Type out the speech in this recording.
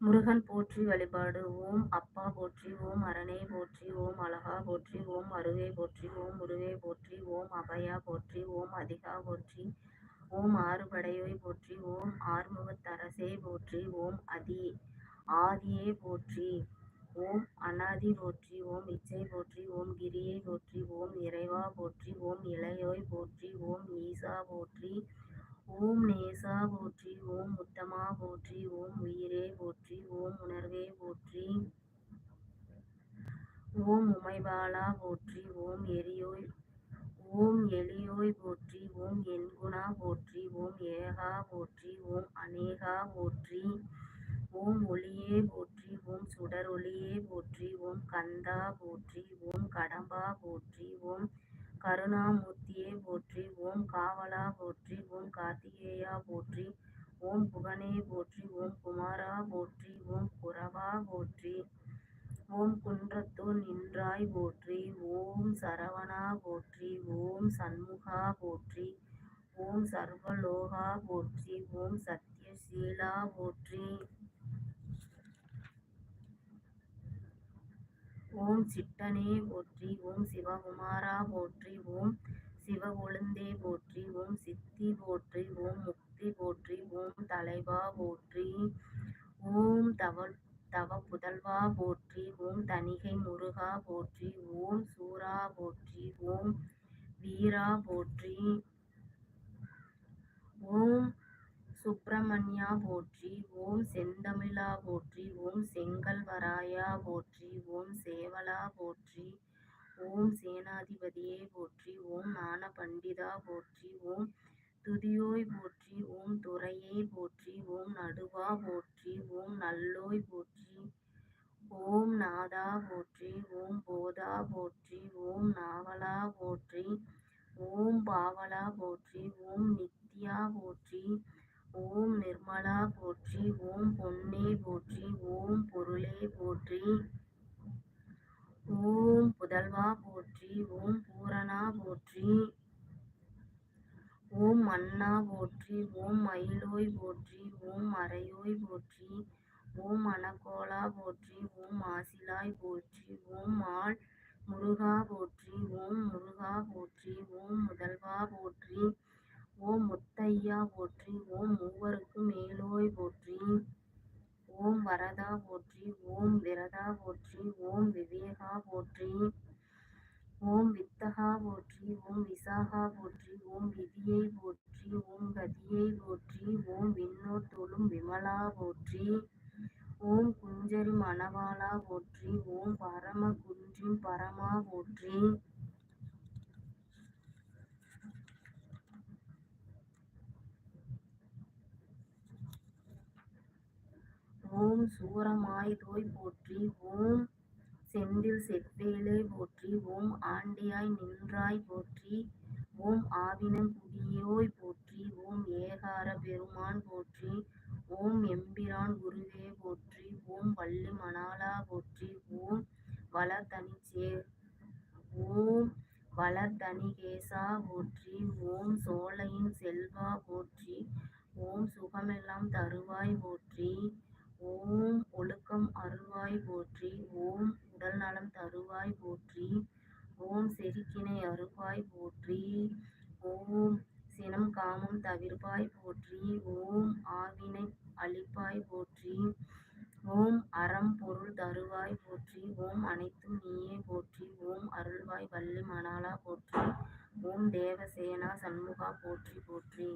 முருகன் போற்றி வழிபாடு ஓம் அப்பா போற்றி ஓம் அரணே போற்றி ஓம் அழகா போற்றி ஓம் அருவே போற்றி ஓம் முருவே போற்றி ஓம் அபயா போற்றி ஓம் அதிகா போற்றி ஓம் ஆறுபடையோய் போற்றி ஓம் ஆறுமுகத்தரசே போற்றி ஓம் அதி ஆதியே போற்றி ஓம் அனாதி போற்றி ஓம் இச்சை போற்றி ஓம் கிரியை போற்றி ஓம் இறைவா போற்றி ஓம் இளையோய் போற்றி ஓம் ஈசா போற்றி ஓம் நேசா போற்றி ஓம் உத்தமா போற்றி ஓம் உயிரே போற்றி ஓம் உணர்வே போற்றி ஓம் உமைபாலா போற்றி ஓம் எரியோய் ஓம் எளியோய் போற்றி ஓம் என்குணா போற்றி ஓம் ஏகா போற்றி ஓம் அநேகா போற்றி ஓம் ஒளியே போற்றி ஓம் சுடர் ஒளியே போற்றி ஓம் கந்தா போற்றி ஓம் கடம்பா போற்றி ஓம் கருணாமூர்த்தியே போற்றி ஓம் காவலா போற்றி ஓம் கார்த்திகேயா போற்றி ஓம் புகனே போற்றி ஓம் குமாரா போற்றி ஓம் குரவா போற்றி ஓம் குன்றத்தூர் நின்றாய் போற்றி ஓம் சரவணா போற்றி ஓம் சண்முகா போற்றி ஓம் சர்வலோகா போற்றி ஓம் சத்யசீலா போற்றி ஓம் சிட்டனே போற்றி ஓம் சிவகுமாரா போற்றி ஓம் ஒழுந்தே போற்றி ஓம் சித்தி போற்றி ஓம் முக்தி போற்றி ஓம் தலைவா போற்றி ஓம் தவ தவ புதல்வா போற்றி ஓம் தணிகை முருகா போற்றி ஓம் சூரா போற்றி ஓம் வீரா போற்றி ஓம் சுப்பிரமணியா போற்றி ஓம் செந்தமிழா போற்றி ஓம் செங்கல்வராயா போற்றி ஓம் சேவலா போற்றி ஓம் சேனாதிபதியே போற்றி ஓம் ஞான பண்டிதா போற்றி ஓம் துதியோய் போற்றி ஓம் துறையை போற்றி ஓம் நடுவா போற்றி ஓம் நல்லோய் போற்றி ஓம் நாதா போற்றி ஓம் போதா போற்றி ஓம் நாவலா போற்றி ஓம் பாவலா போற்றி ஓம் நித்யா போற்றி ஓம் நிர்மலா போற்றி ஓம் பொன்னே போற்றி ஓம் பொருளே போற்றி ஓம் புதல்வா போற்றி ஓம் பூரணா போற்றி ஓம் மன்னா போற்றி ஓம் மயிலோய் போற்றி ஓம் மறையோய் போற்றி ஓம் மணக்கோலா போற்றி ஓம் மாசிலாய் போற்றி ஓம் மால் முருகா போற்றி ஓம் முருகா போற்றி ஓம் முதல்வா போற்றி ஓம் முத்தையா போற்றி ஓம் மூவருக்கு மேலோய் போற்றி ஓம் வரதா போற்றி ஓம் விரதா போற்றி ஓம் விவேகா போற்றி ஓம் வித்தகா போற்றி ஓம் விசாகா போற்றி ஓம் விதியை போற்றி ஓம் கதியை போற்றி ஓம் விண்ணோர் தொழும் விமலா போற்றி ஓம் குஞ்சரி மணவாளா போற்றி ஓம் பரம குன்றின் பரமா போற்றி. ஓம் சூரமாய் தோய் போற்றி ஓம் செந்தில் செவ்வேலே போற்றி ஓம் ஆண்டியாய் நின்றாய் போற்றி ஓம் ஆவினம் புதியோய் போற்றி ஓம் ஏகார பெருமான் போற்றி ஓம் எம்பிரான் குருவே போற்றி ஓம் வள்ளி மணாலா போற்றி ஓம் வளர்தனிச்சே ஓம் வளர்தனிகேசா போற்றி ஓம் சோலையின் செல்வா போற்றி ஓம் சுகமெல்லாம் தருவாய் போற்றி ஓம் ஒழுக்கம் அருவாய் போற்றி ஓம் உடல் நலம் தருவாய் போற்றி. ஓம் செருக்கினை அருவாய் போற்றி. ஓம் சினம் காமம் தவிர்ப்பாய் போற்றி. ஓம் ஆவினை அழிப்பாய் போற்றி. ஓம் அறம் பொருள் தருவாய் போற்றி. ஓம் அனைத்தும் நீயே போற்றி. ஓம் அருள்வாய் வள்ளி மணாலா போற்றி. ஓம் தேவசேனா சண்முகா போற்றி போற்றி.